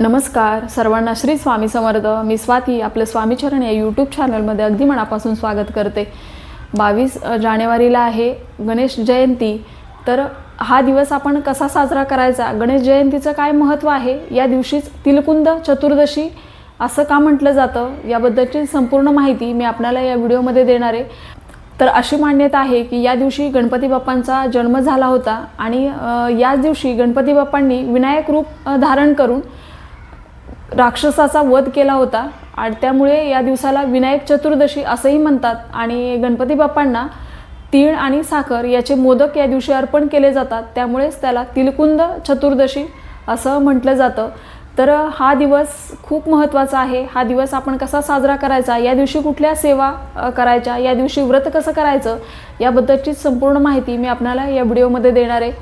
नमस्कार. सर्वांना श्री स्वामी समर्थ. मी स्वाती आपलं स्वामीचरण या यूट्यूब चॅनलमध्ये अगदी मनापासून स्वागत करते. बावीस जानेवारीला आहे गणेश जयंती. तर हा दिवस आपण कसा साजरा करायचा? गणेश जयंतीचं काय महत्त्व आहे? या दिवशीच तिलकुंद चतुर्दशी असं का म्हटलं जातं? याबद्दलची संपूर्ण माहिती मी आपल्याला या व्हिडिओमध्ये देणार आहे. तर अशी मान्यता आहे की या दिवशी गणपती बाप्पांचा जन्म झाला होता आणि याच दिवशी गणपती बाप्पांनी विनायक रूप धारण करून राक्षसाचा वध केला होता आणि त्यामुळे या दिवसाला विनायक चतुर्दशी असंही म्हणतात. आणि गणपती बाप्पांना तीळ आणि साखर याचे मोदक या दिवशी अर्पण केले जातात. त्यामुळेच त्याला तिलकुंद चतुर्दशी असं म्हटलं जातं. तर हा दिवस खूप महत्त्वाचा आहे. हा दिवस आपण कसा साजरा करायचा? या दिवशी कुठल्या सेवा करायच्या? या दिवशी व्रत कसं करायचं? याबद्दलची संपूर्ण माहिती मी आपल्याला या व्हिडिओमध्ये देणार आहे.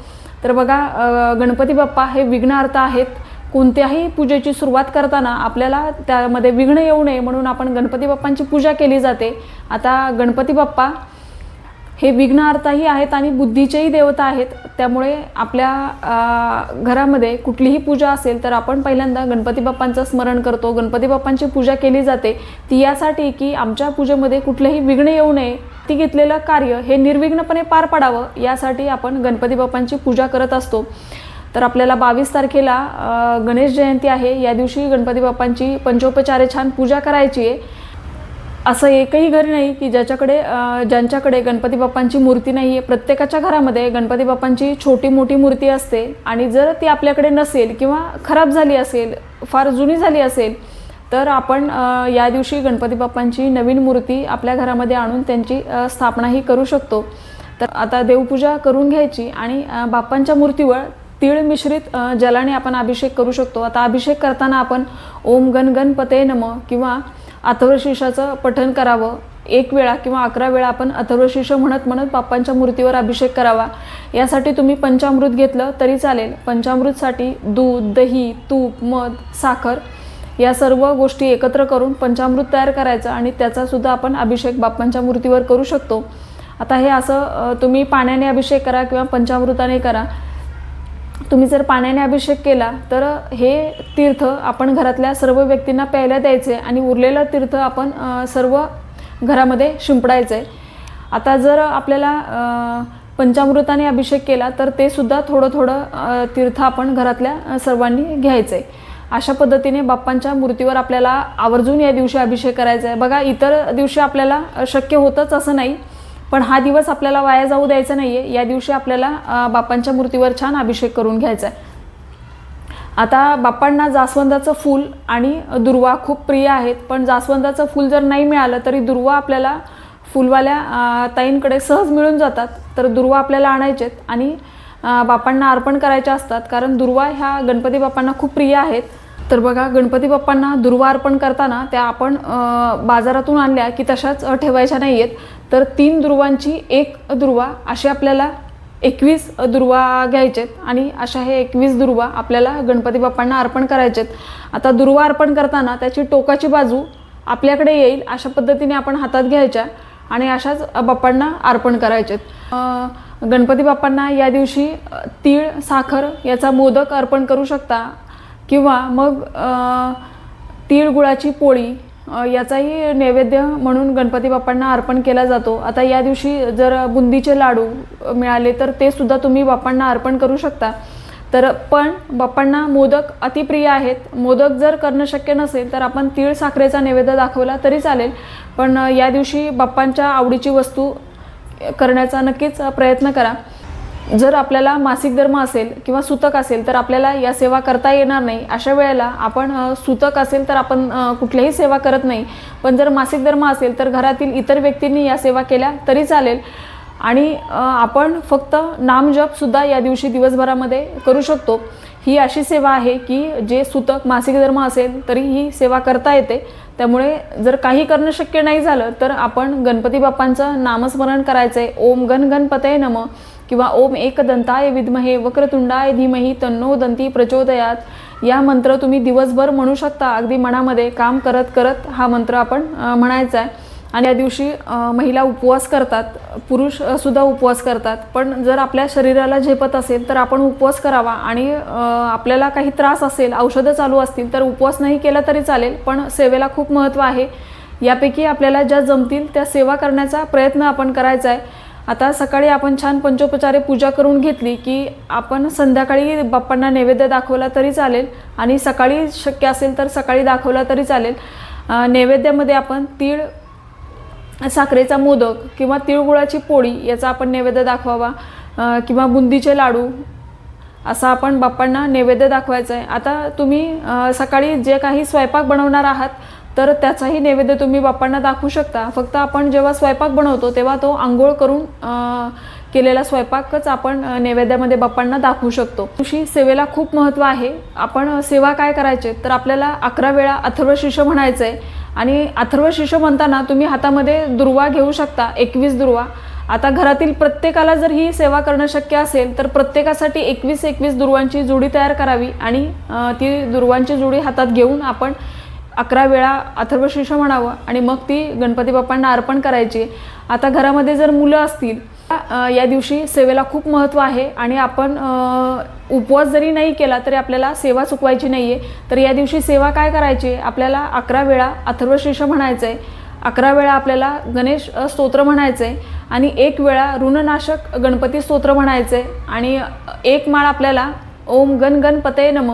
तर बघा गणपती बाप्पा हे विघ्नार्थ आहेत. कोणत्याही पूजेची सुरुवात करताना आपल्याला त्यामध्ये विघ्न येऊ नये म्हणून आपण गणपती बाप्पांची पूजा केली जाते. आता गणपती बाप्पा हे विघ्नहर्ताही आहेत आणि बुद्धीचेही देवता आहेत. त्यामुळे आपल्या घरामध्ये कुठलीही पूजा असेल तर आपण पहिल्यांदा गणपती बाप्पांचं स्मरण करतो. गणपती बाप्पांची पूजा केली जाते. ती यासाठी की आमच्या पूजेमध्ये कुठलेही विघ्न येऊ नये. ती घेतलेलं कार्य हे निर्विघ्नपणे पार पाडावं यासाठी आपण गणपती बाप्पांची पूजा करत असतो. तर आपल्याला बावीस तारखेला गणेश जयंती आहे. या दिवशी गणपती बाप्पांची पंचोपचारे छान पूजा करायची आहे. असं एकही घर नाही की ज्याच्याकडे ज्यांच्याकडे गणपती बाप्पांची मूर्ती नाही आहे. प्रत्येकाच्या घरामध्ये गणपती बाप्पांची छोटी मोठी मूर्ती असते. आणि जर ती आपल्याकडे नसेल किंवा खराब झाली असेल फार जुनी झाली असेल तर आपण या दिवशी गणपती बाप्पांची नवीन मूर्ती आपल्या घरामध्ये आणून त्यांची स्थापनाही करू शकतो. तर आता देवपूजा करून घ्यायची आणि बाप्पांच्या मूर्तीवर तीळ मिश्रित जलाने आपण अभिषेक करू शकतो. आता अभिषेक करताना आपण ओम गण गणपते नम किंवा अथर्वशीर्षाचं पठण करावं. एक वेळा किंवा अकरा वेळा आपण अथर्वशीर्ष म्हणत म्हणत बाप्पांच्या मूर्तीवर अभिषेक करावा. यासाठी तुम्ही पंचामृत घेतलं तरी चालेल. पंचामृतसाठी दूध दही तूप मध साखर या सर्व गोष्टी एकत्र करून पंचामृत तयार करायचं आणि त्याचासुद्धा आपण अभिषेक बाप्पांच्या मूर्तीवर करू शकतो. आता हे असं तुम्ही पाण्याने अभिषेक करा किंवा पंचामृताने करा. तुम्ही जर पाण्याने अभिषेक केला तर हे तीर्थ आपण घरातल्या सर्व व्यक्तींना प्यायला द्यायचे आणि उरलेलं तीर्थ आपण सर्व घरामध्ये शिंपडायचं आहे आता जर आपल्याला पंचामृताने अभिषेक केला तर ते सुद्धा थोडं थोडं तीर्थ आपण घरातल्या सर्वांनी घ्यायचं आहे अशा पद्धतीने बाप्पांच्या मूर्तीवर आपल्याला आवर्जून या दिवशी अभिषेक करायचा आहे बघा इतर दिवशी आपल्याला शक्य होतंच असं नाही. पण हा दिवस आपल्याला वाया जाऊ द्यायचा नाही आहे या दिवशी आपल्याला बापांच्या बाप्पांच्या मूर्तीवर छान अभिषेक करून घ्यायचा आहे आता बाप्पांना जास्वंदाचं फूल आणि दुर्वा खूप प्रिय आहेत. पण जास्वंदाचं फूल जर नाही मिळालं तरी दुर्वा आपल्याला फुलवाल्या ताईंकडे सहज मिळून जातात. तर दुर्वा आपल्याला आणायचेत आणि बापांना अर्पण करायच्या असतात. कारण दुर्वा ह्या गणपती बाप्पांना खूप प्रिय आहेत. तर बघा गणपती बाप्पांना दुर्वा अर्पण करताना त्या आपण बाजारातून आणल्या की तशाच ठेवायच्या नाही आहेत तर तीन दुर्वांची एक दुर्वा अशी आपल्याला एकवीस दुर्वा घ्यायचेत आणि अशा हे एकवीस दुर्वा आपल्याला गणपती बाप्पांना अर्पण करायचेत. आता दुर्वा अर्पण करताना त्याची टोकाची बाजू आपल्याकडे येईल अशा पद्धतीने आपण हातात घ्यायच्या आणि अशाच बाप्पांना अर्पण करायचेत. गणपती बाप्पांना या दिवशी तीळ साखर याचा मोदक अर्पण करू शकता. किंवा मग तिळगुळाची गुळाची पोळी याचाही नैवेद्य म्हणून गणपती बाप्पांना अर्पण केला जातो. आता या दिवशी जर बुंदीचे लाडू मिळाले तर ते सुद्धा तुम्ही बाप्पांना अर्पण करू शकता. तर पण बाप्पांना मोदक अतिप्रिय आहेत. मोदक जर करणं शक्य नसेल तर आपण तीळ साखरेचा नैवेद्य दाखवला तरी चालेल. पण या दिवशी बाप्पांच्या आवडीची वस्तू करण्याचा नक्कीच प्रयत्न करा. जर आपल्याला मासिक धर्म असेल किंवा सुतक असेल तर आपल्याला या सेवा करता येणार नाही. अशा वेळेला आपण सुतक असेल तर आपण कुठल्याही सेवा करत नाही. पण जर मासिक धर्म असेल तर घरातील इतर व्यक्तींनी या सेवा केल्या तरी चालेल. आणि आपण फक्त नामजपसुद्धा या दिवशी दिवसभरामध्ये करू शकतो. ही अशी सेवा आहे की जे सुतक मासिक धर्म असेल तरी ही सेवा करता येते. त्यामुळे जर काही करणं शक्य नाही झालं तर आपण गणपती बाप्पांचं नामस्मरण करायचं आहे ओम गण गणपतये नम. किंवा ओम एकदंताय विद्महे वक्रतुंडाय धीमही तन्नो दंती प्रचोदयात. या मंत्र तुम्ही दिवसभर म्हणू शकता. अगदी मनामध्ये काम करत करत हा मंत्र आपण म्हणायचा आहे आणि या दिवशी महिला उपवास करतात पुरुष सुद्धा उपवास करतात. पण जर आपल्या शरीराला झेपत असेल तर आपण उपवास करावा. आणि आपल्याला काही त्रास असेल औषधं चालू असतील तर उपवास नाही केला तरी चालेल पण सेवेला खूप महत्त्व आहे. यापैकी आपल्याला ज्या जमतील त्या सेवा करण्याचा प्रयत्न आपण करायचा आहे आता सकाळी आपण छान पंचोपचारे पूजा करून घेतली की आपण संध्याकाळी बाप्पांना नैवेद्य दाखवला तरी चालेल आणि सकाळी शक्य असेल तर सकाळी दाखवला तरी चालेल. नैवेद्यामध्ये आपण तीळ साखरेचा मोदक किंवा तिळगुळाची पोळी याचा आपण नैवेद्य दाखवावा किंवा बुंदीचे लाडू असा आपण बाप्पांना नैवेद्य दाखवायचा आहे. आता तुम्ही सकाळी जे काही स्वयंपाक बनवणार आहात तर त्याचाही नैवेद्य तुम्ही बाप्पांना दाखवू शकता. फक्त आपण जेव्हा स्वयंपाक बनवतो तेव्हा तो आंघोळ करून केलेला स्वयंपाकच आपण नैवेद्यामध्ये बाप्पांना दाखवू शकतो. दिवशी सेवेला खूप महत्त्व आहे. आपण सेवा काय करायचे? तर आपल्याला अकरा वेळा अथर्व शिष्य म्हणायचं आहे आणि अथर्व शिष्य म्हणताना तुम्ही हातामध्ये दुर्वा घेऊ शकता एकवीस दुर्वा. आता घरातील प्रत्येकाला जर ही सेवा करणं शक्य असेल तर प्रत्येकासाठी एकवीस एकवीस दुर्वांची जोडी तयार करावी आणि ती दुर्वांची जोडी हातात घेऊन आपण अकरा वेळा अथर्वशीर्ष म्हणावं आणि मग ती गणपती बाप्पांना अर्पण करायची. आता घरामध्ये जर मुलं असतील या दिवशी सेवेला खूप महत्त्व आहे आणि आपण उपवास जरी नाही केला तरी आपल्याला सेवा चुकवायची नाही आहे तर या दिवशी सेवा काय करायची? आपल्याला अकरा वेळा अथर्वशीर्ष म्हणायचं आहे अकरा वेळा आपल्याला गणेश स्तोत्र म्हणायचं आहे आणि एक वेळा ऋणनाशक गणपती स्तोत्र म्हणायचं आहे आणि एक माळ आपल्याला ओम गण गणपते नम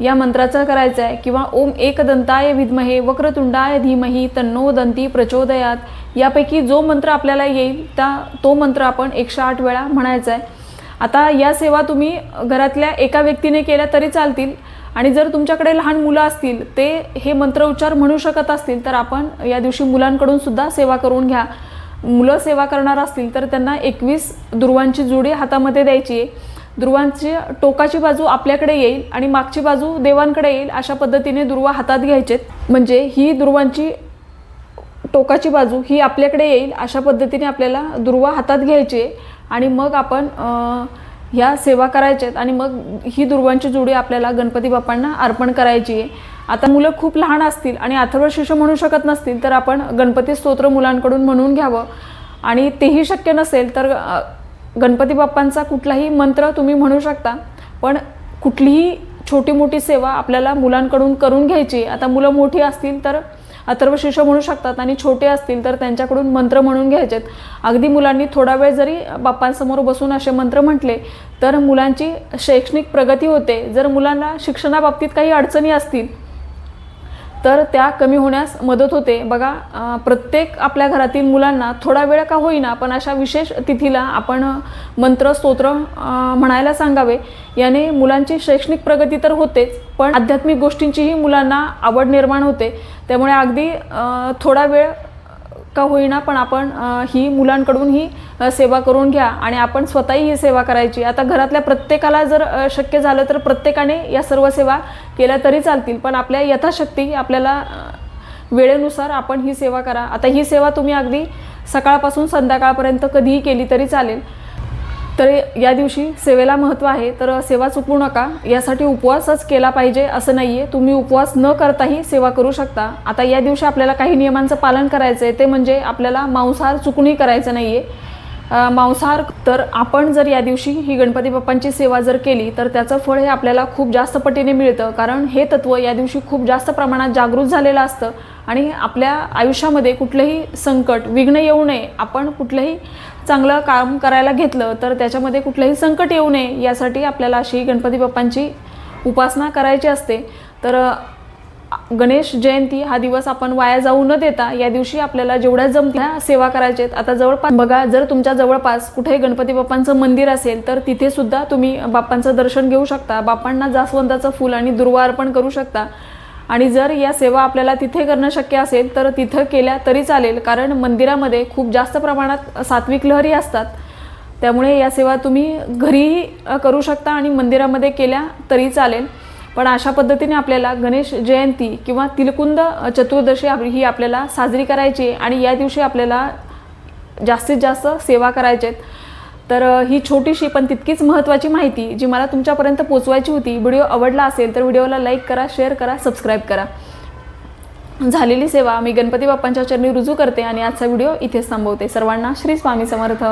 या मंत्राचा करायचा आहे किंवा ओम एकदंताय विद्महे वक्रतुंडाय धीमही तन्नो दंती प्रचोदयात. यापैकी जो मंत्र आपल्याला येईल त्या तो मंत्र आपण एकशे आठ वेळा म्हणायचा आहे आता या सेवा तुम्ही घरातल्या एका व्यक्तीने केल्या तरी चालतील. आणि जर तुमच्याकडे लहान मुलं असतील ते हे मंत्र उच्चार म्हणू शकत असतील तर आपण या दिवशी मुलांकडून सुद्धा सेवा करून घ्या. मुलं सेवा करणार असतील तर त्यांना एकवीस दुर्वांची जुडी हातामध्ये द्यायची आहे. ध्रुवांची टोकाची बाजू आपल्याकडे येईल आणि मागची बाजू देवांकडे येईल अशा पद्धतीने ध्रुवा हातात घ्यायचेत. म्हणजे ही ध्रुवांची टोकाची बाजू ही आपल्याकडे येईल अशा पद्धतीने आपल्याला दुर्वा हातात घ्यायची आहे आणि मग आपण ह्या सेवा करायच्या आहेत आणि मग ही दुर्वांची जोडी आपल्याला गणपती बाप्पांना अर्पण करायची आहे. आता मुलं खूप लहान असतील आणि अथर्व शिष्य म्हणू शकत नसतील तर आपण गणपती स्तोत्र मुलांकडून म्हणून घ्यावं. आणि तेही शक्य नसेल तर गणपती बाप्पांचा कुठलाही मंत्र तुम्ही म्हणू शकता पण कुठलीही छोटी मोठी सेवा आपल्याला मुलांकडून करून घ्यायची आता मुलं मोठी असतील तर अथर्व शिष्य म्हणू शकतात आणि छोटे असतील तर त्यांच्याकडून मंत्र म्हणून घ्यायचेत. अगदी मुलांनी थोडा वेळ जरी बाप्पांसमोर बसून असे मंत्र म्हटले तर मुलांची शैक्षणिक प्रगती होते. जर मुलांना शिक्षणाबाबतीत काही अडचणी असतील तर त्या कमी होण्यास मदत होते. बघा प्रत्येक आपल्या घरातील मुलांना थोडा वेळ का होईना पण अशा विशेष तिथीला आपण मंत्र स्तोत्र म्हणायला सांगावे. याने मुलांची शैक्षणिक प्रगती तर होतेच पण आध्यात्मिक गोष्टींचीही मुलांना आवड निर्माण होते. त्यामुळे अगदी थोडा वेळ का होईना पण आपण ही मुलांकडून ही सेवा करून घ्या आणि आपण स्वतःही ही सेवा करायची. आता घरातल्या प्रत्येकाला जर शक्य झालं तर प्रत्येकाने या सर्व सेवा केल्या तरी चालतील पण आपल्या यथाशक्ती आपल्याला वेळेनुसार आपण ही सेवा करा. आता ही सेवा तुम्ही अगदी सकाळपासून संध्याकाळपर्यंत कधीही केली तरी चालेल. तर या दिवशी सेवेला महत्त्व आहे. तर सेवा चुकवू नका. यासाठी उपवासच केला पाहिजे असं नाही आहे तुम्ही उपवास न करताही सेवा करू शकता. आता या दिवशी आपल्याला काही नियमांचं पालन करायचं आहे ते म्हणजे आपल्याला मांसाहार चुकूनही करायचं नाही आहे मांसाहार तर आपण जर या दिवशी ही गणपती बाप्पांची सेवा जर केली तर त्याचं फळ हे आपल्याला खूप जास्त पटीने मिळतं. कारण हे तत्त्व या दिवशी खूप जास्त प्रमाणात जागृत झालेलं असतं. आणि आपल्या आयुष्यामध्ये कुठलंही संकट विघ्न येऊ नये. आपण कुठलंही चांगलं काम करायला घेतलं तर त्याच्यामध्ये कुठलंही संकट येऊ नये यासाठी आपल्याला अशी गणपती बाप्पांची उपासना करायची असते. तर गणेश जयंती हा दिवस आपण वाया जाऊ न देता या दिवशी आपल्याला जेवढ्या जमत्या सेवा करायच्या आहेत. आता जवळपास बघा जर तुमच्या जवळपास कुठेही गणपती बाप्पांचं मंदिर असेल तर तिथे सुद्धा तुम्ही बाप्पांचं दर्शन घेऊ शकता. बाप्पांना जास्वंदाचं फुल आणि दुर्वा अर्पण करू शकता. आणि जर या सेवा आपल्याला तिथे करणं शक्य असेल तर तिथं केल्या तरी चालेल. कारण मंदिरामध्ये खूप जास्त प्रमाणात सात्विक लहरी असतात. त्यामुळे या सेवा तुम्ही घरीही करू शकता आणि मंदिरामध्ये केल्या तरी चालेल. पण अशा पद्धतीने आपल्याला गणेश जयंती किंवा तिलकुंद चतुर्दशी आप- ही आपल्याला साजरी करायची आहे आणि या दिवशी आपल्याला जास्तीत जास्त सेवा करायच्या आहेत. तर ही छोटीशी पण तितकीच महत्त्वाची माहिती जी मला तुमच्यापर्यंत पोचवायची होती व्हिडिओ आवडला असेल तर व्हिडिओला लाईक करा शेअर करा सबस्क्राईब करा. झालेली सेवा मी गणपती बाप्पांच्या चरणी रुजू करते आणि आजचा व्हिडिओ इथेच थांबवते. सर्वांना श्री स्वामी समर्थ.